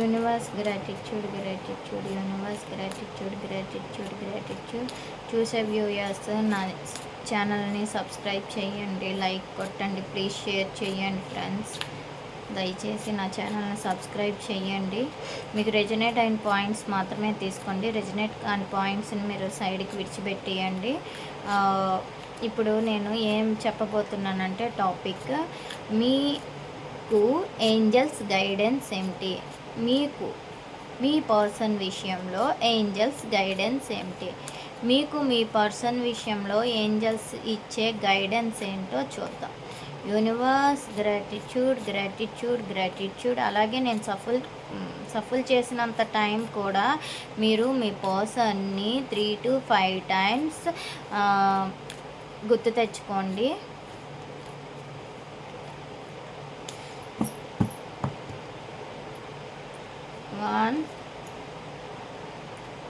Universe gratitude gratitude universe gratitude gratitude gratitude చూసే viewers నా ఛానల్ని సబ్స్క్రైబ్ చేయండి లైక్ కొట్టండి ప్లీజ్ షేర్ చేయండి ఫ్రెండ్స్ దయచేసి నా ఛానల్ని సబ్స్క్రైబ్ చేయండి మీకు రెజినేట్ అయిన పాయింట్స్ మాత్రమే తీసుకోండి. రెజినేట్ కాని పాయింట్స్ని మీరు సైడ్కి విడిచిపెట్టేయండి. ఇప్పుడు నేను ఏం చెప్పబోతున్నానంటే టాపిక్ మీ మీకు ఏంజల్స్ గైడెన్స్ ఏమిటి? మీకు మీ పర్సన్ విషయంలో ఏంజల్స్ గైడెన్స్ ఏమిటి? మీకు మీ పర్సన్ విషయంలో ఏంజల్స్ ఇచ్చే గైడెన్స్ ఏంటో చూద్దాం. Universe gratitude gratitude gratitude. అలాగే నేను సఫుల్ సఫుల్ చేసినంత టైం కూడా మీరు మీ పర్సన్ని త్రీ టు ఫైవ్ టైమ్స్ గుర్తు తెచ్చుకోండి.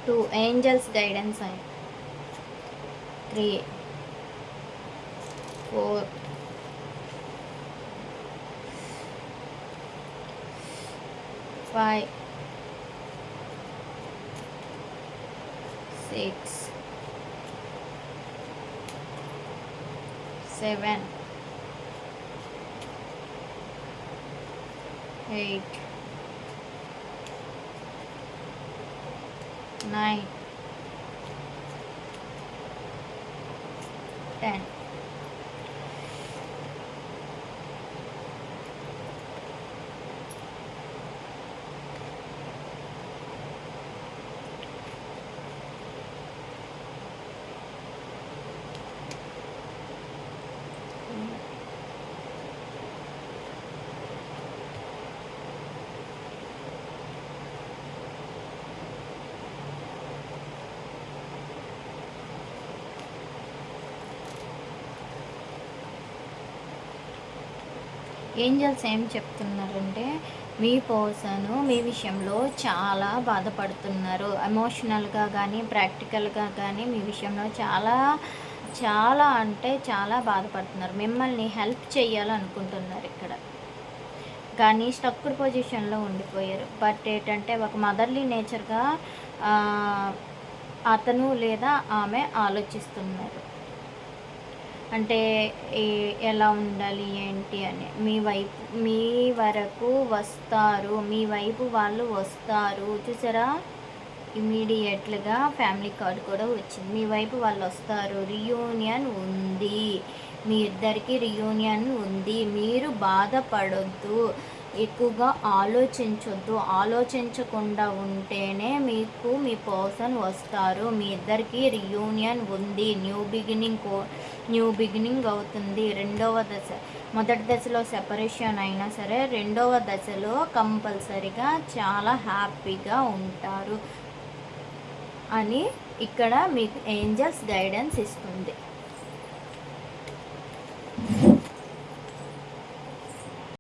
టూ ఏంజల్స్ గైడెన్స్ అయి three four five six seven eight nine, ten. Angels ఏం చెప్తున్నారంటే మీ పర్సన్ మీ విషయంలో చాలా బాధపడుతున్నారు. ఎమోషనల్గా కానీ ప్రాక్టికల్గా కానీ మీ విషయంలో చాలా చాలా అంటే చాలా బాధపడుతున్నారు. మిమ్మల్ని హెల్ప్ చేయాలనుకుంటున్నారు ఇక్కడ. కానీ స్టక్డ్ పొజిషన్లో ఉండిపోయారు. బట్ ఏంటంటే ఒక మదర్లీ నేచర్గా అతను లేదా ఆమె ఆలోచిస్తున్నారు. అంటే ఏ- ఎలా ఉండాలి ఏంటి అని. మీ వైపు మీ వరకు వస్తారు. మీ వైపు వాళ్ళు వస్తారు. చూసారా? ఇమీడియట్లుగా ఫ్యామిలీ కార్డ్ కూడా వచ్చింది. మీ వైపు వాళ్ళు వస్తారు. రియూనియన్ ఉంది. మీ ఇద్దరికి రియూనియన్ ఉంది. మీరు బాధపడొద్దు. ఎక్కువగా ఆలోచించొద్దు. ఆలోచించకుండా ఉంటేనే మీకు మీ పర్సన్ వస్తారు. మీ ఇద్దరికి రియూనియన్ ఉంది. న్యూ బిగినింగ్ కో న్యూ బిగినింగ్ అవుతుంది. రెండవ దశ మొదటి దశలో సెపరేషన్ అయినా సరే రెండవ దశలో కంపల్సరిగా చాలా హ్యాపీగా ఉంటారు అని ఇక్కడ మీకు ఏంజల్స్ గైడెన్స్ ఇస్తుంది.